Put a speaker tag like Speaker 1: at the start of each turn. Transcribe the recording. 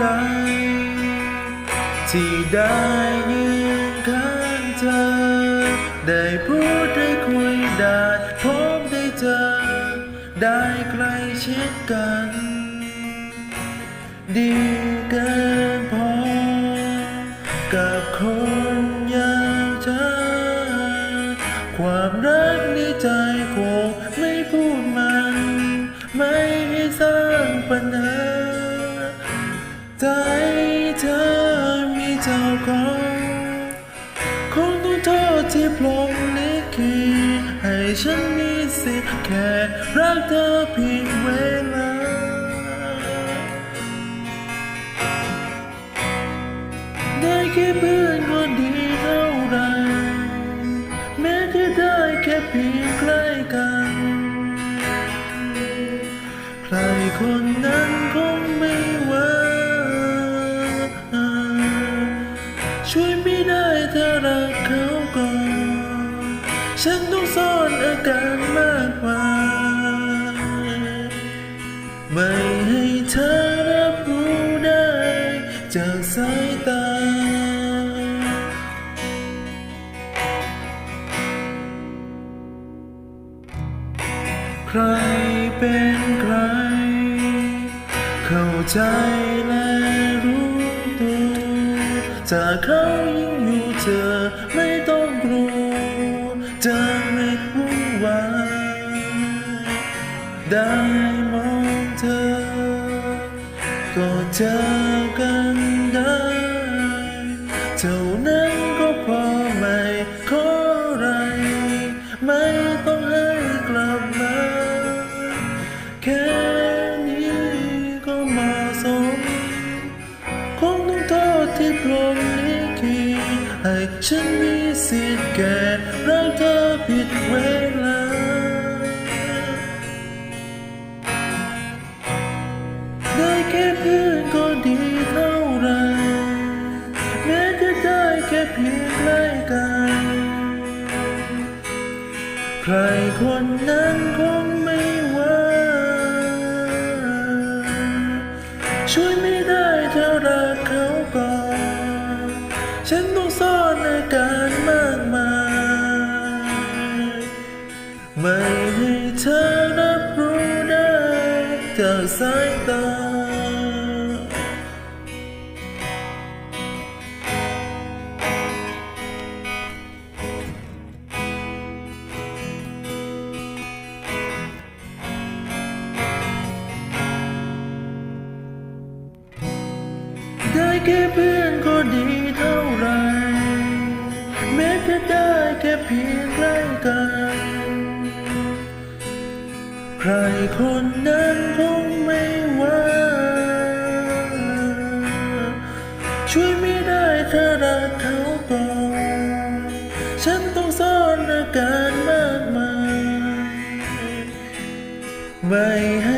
Speaker 1: ใด ที่ได้ยืนข้างเธอ ได้พูดได้คุยได้พบได้เจอ ได้ใกล้ชิดกัน ดีเกินพอ กับคนอย่างเธอ ความรักในใจคงไม่พูดมัน ไม่ให้สร้างปัญหา จ้าของคงต้องโทษที่พลงลิขิตให้ฉันมีสิทธิ์แค่รักเธอเพียงเวลาได้แค่เพื่อนก็ดีเท่าไรแม้จะได้แค่เพียงใกล้กัน ใครคนนั้นคง ฉันต้องซ่อนอาการมากกว่าไม่ให้เธอรับรู้ได้จากสายตา ใครเป็นใคร เข้าใจและรู้ตัวถ้าเขายังอยู่เธอ ได้มองเธอ ก็เจอกันได้เท่านั้นก็พอไม่ขออะไร ไม่ต้องให้กลับมา แค่นี้ก็มาสมคงต้องโทษที่พรมลิขิตให้ฉันมีสิทธิ์แก่รักเธอผิดเวลา ได้แค่เพื่อนก็ดีเท่าไรแม้จะได้แค่เพียงใกล้กัน ใครคนนั้นคงไม่ว่าช่วยไม่ได้ถ้ารักเขาก่อน ฉันต้องซ่อนอาการมากมาย ไม่ให้เธอรับรู้ได้จากสายตา ได้แค่เพื่อนก็ดีเท่าไร แม้จะได้แค่เพียงใกล้กัน ใครคนนั้นคงไม่ว่าช่วยไม่ได้ถ้ารักเขาก่อน ฉันต้องซ่อนอาการมากมาย ไม่ให้